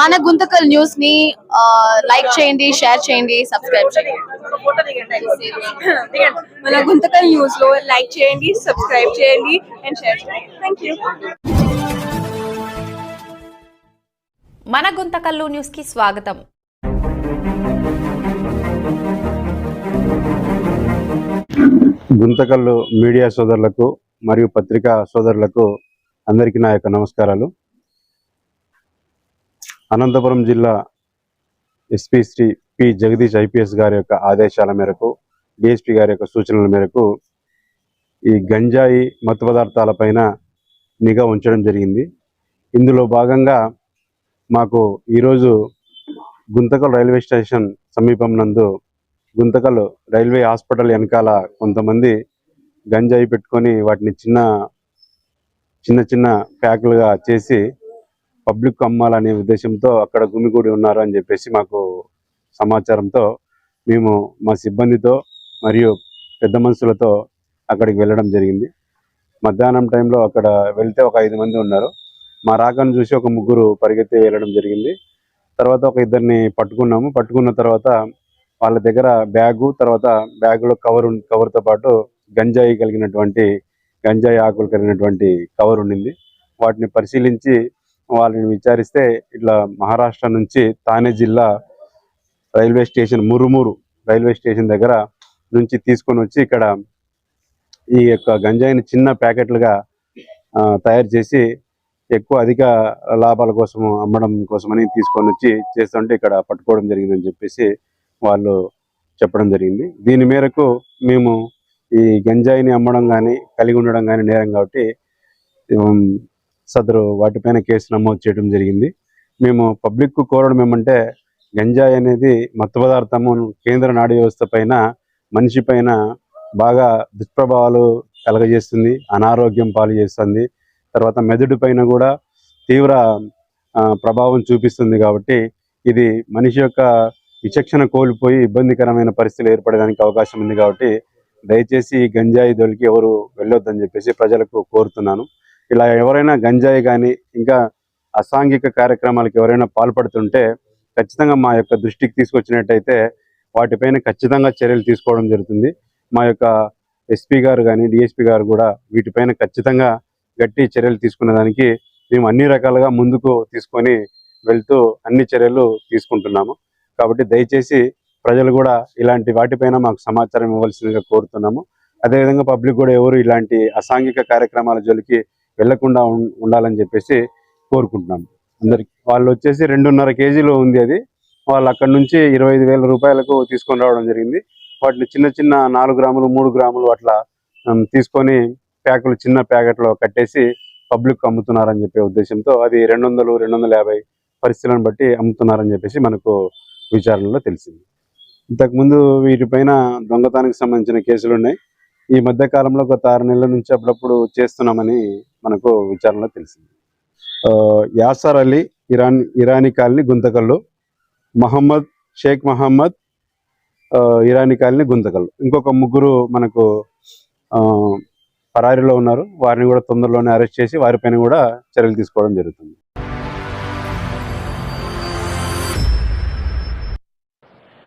మన గుంతకల్ న్యూస్ని లైక్ చేయండి షేర్ చేయండి సబ్స్క్రైబ్ చేయండి. మన గుంతకల్ న్యూస్లో లైక్ చేయండి సబ్స్క్రైబ్ చేయండి అండ్ షేర్ చేయండి. థ్యాంక్ యూ మన గుంతకల్లు న్యూస్కి స్వాగతం. గుంతకల్లు మీడియా సోదరులకు మరియు పత్రికా సోదరులకు అందరికీ నా యొక్క నమస్కారాలు. అనంతపురం జిల్లా SP Shri P. Jagadish IPS గారి యొక్క ఆదేశాల మేరకు డిఎస్పీ గారి యొక్క సూచనల మేరకు ఈ గంజాయి మత్తు పదార్థాలపైన నిఘా ఉంచడం జరిగింది. ఇందులో భాగంగా మాకు ఈరోజు గుంతకల్ రైల్వే స్టేషన్ సమీపం నందు గుంతకల్ రైల్వే హాస్పిటల్ వెనకాల కొంతమంది గంజాయి పెట్టుకొని వాటిని చిన్న చిన్న చిన్న ప్యాకులుగా చేసి పబ్లిక్ అమ్మాలనే ఉద్దేశంతో అక్కడ గుమిగూడి ఉన్నారు అని చెప్పేసి మాకు సమాచారంతో మేము మా సిబ్బందితో మరియు పెద్ద మనుషులతో అక్కడికి వెళ్ళడం జరిగింది. మధ్యాహ్నం టైంలో అక్కడ వెళ్తే ఒక ఐదు మంది ఉన్నారు. మా రాకను చూసి ఒక ముగ్గురు పరిగెత్తి వెళ్ళడం జరిగింది. తర్వాత ఒక ఇద్దరిని పట్టుకున్నాము. పట్టుకున్న తర్వాత వాళ్ళ దగ్గర బ్యాగు తర్వాత బ్యాగులో కవర్ కవర్తో పాటు గంజాయి కలిగినటువంటి గంజాయి ఆకులు కలిగినటువంటి కవర్ ఉండింది. వాటిని పరిశీలించి వాళ్ళని విచారిస్తే ఇట్లా మహారాష్ట్ర నుంచి తానే జిల్లా railway station Murumuru railway station దగ్గర నుంచి తీసుకొని వచ్చి ఇక్కడ ఈ యొక్క గంజాయిని చిన్న ప్యాకెట్లుగా తయారు చేసి ఎక్కువ అధిక లాభాల కోసం అమ్మడం కోసమని తీసుకొని వచ్చి చేస్తుంటే ఇక్కడ పట్టుకోవడం జరిగిందని చెప్పేసి వాళ్ళు చెప్పడం జరిగింది. దీని మేరకు మేము ఈ గంజాయిని అమ్మడం కానీ కలిగి ఉండడం కానీ నేరం కాబట్టి సదరు వాటిపైన కేసు నమోదు చేయడం జరిగింది. మేము పబ్లిక్ కోరడం ఏమంటే గంజాయి అనేది మత్తు పదార్థము కేంద్ర నాడీ వ్యవస్థ పైన మనిషి పైన బాగా దుష్ప్రభావాలు కలగజేస్తుంది అనారోగ్యం పాలు చేస్తుంది. తర్వాత మెదడు పైన కూడా తీవ్ర ప్రభావం చూపిస్తుంది కాబట్టి ఇది మనిషి యొక్క విచక్షణ కోల్పోయి ఇబ్బందికరమైన పరిస్థితులు ఏర్పడడానికి అవకాశం ఉంది కాబట్టి దయచేసి ఈ గంజాయి దొలికి ఎవరు వెళ్ళొద్దని చెప్పేసి ప్రజలకు కోరుతున్నాను. ఇలా ఎవరైనా గంజాయి కానీ ఇంకా అసాంఘిక కార్యక్రమాలకు ఎవరైనా పాల్పడుతుంటే ఖచ్చితంగా మా యొక్క దృష్టికి తీసుకొచ్చినట్టయితే వాటిపైన ఖచ్చితంగా చర్యలు తీసుకోవడం జరుగుతుంది. మా యొక్క ఎస్పీ గారు కానీ డిఎస్పీ గారు కూడా వీటిపైన ఖచ్చితంగా గట్టి చర్యలు తీసుకునే దానికి మేము అన్ని రకాలుగా ముందుకు తీసుకొని వెళ్తూ అన్ని చర్యలు తీసుకుంటున్నాము. కాబట్టి దయచేసి ప్రజలు కూడా ఇలాంటి వాటిపైన మాకు సమాచారం ఇవ్వాల్సిందిగా కోరుతున్నాము. అదేవిధంగా పబ్లిక్ కూడా ఎవరు ఇలాంటి అసాంఘిక కార్యక్రమాల జోలికి వెళ్ళకుండా ఉండాలని చెప్పేసి కోరుకుంటున్నాము అందరికి వాళ్ళు వచ్చేసి రెండున్నర కేజీలు ఉంది అది. వాళ్ళు అక్కడ నుంచి ఇరవై ఐదు వేల రూపాయలకు తీసుకొని రావడం జరిగింది. వాటిని చిన్న చిన్న నాలుగు గ్రాములు మూడు గ్రాములు అట్లా తీసుకొని ప్యాకులు చిన్న ప్యాకెట్లో కట్టేసి పబ్లిక్ అమ్ముతున్నారని చెప్పే ఉద్దేశంతో అది రెండు వందలు రెండు వందల యాభై పరిస్థితులను బట్టి అమ్ముతున్నారని చెప్పేసి మనకు విచారణలో తెలిసింది. ఇంతకుముందు వీటిపైన దొంగతనానికి సంబంధించిన కేసులు ఉన్నాయి ఈ మధ్య కాలంలో గత ఆరు నెలల నుంచి అప్పుడప్పుడు చేస్తున్నామని మనకు విచారణలో తెలిసింది. ఆ, Yasar Ali Iran Irani colony Guntakal Mohammed Sheikh Mohammed Irani colony Guntakal. ఇంకొక ముగ్గురు మనకు ఆ, పరారీలో ఉన్నారు. వారిని కూడా తొందరలోనే అరెస్ట్ చేసి వారిపైన కూడా చర్యలు తీసుకోవడం జరుగుతుంది.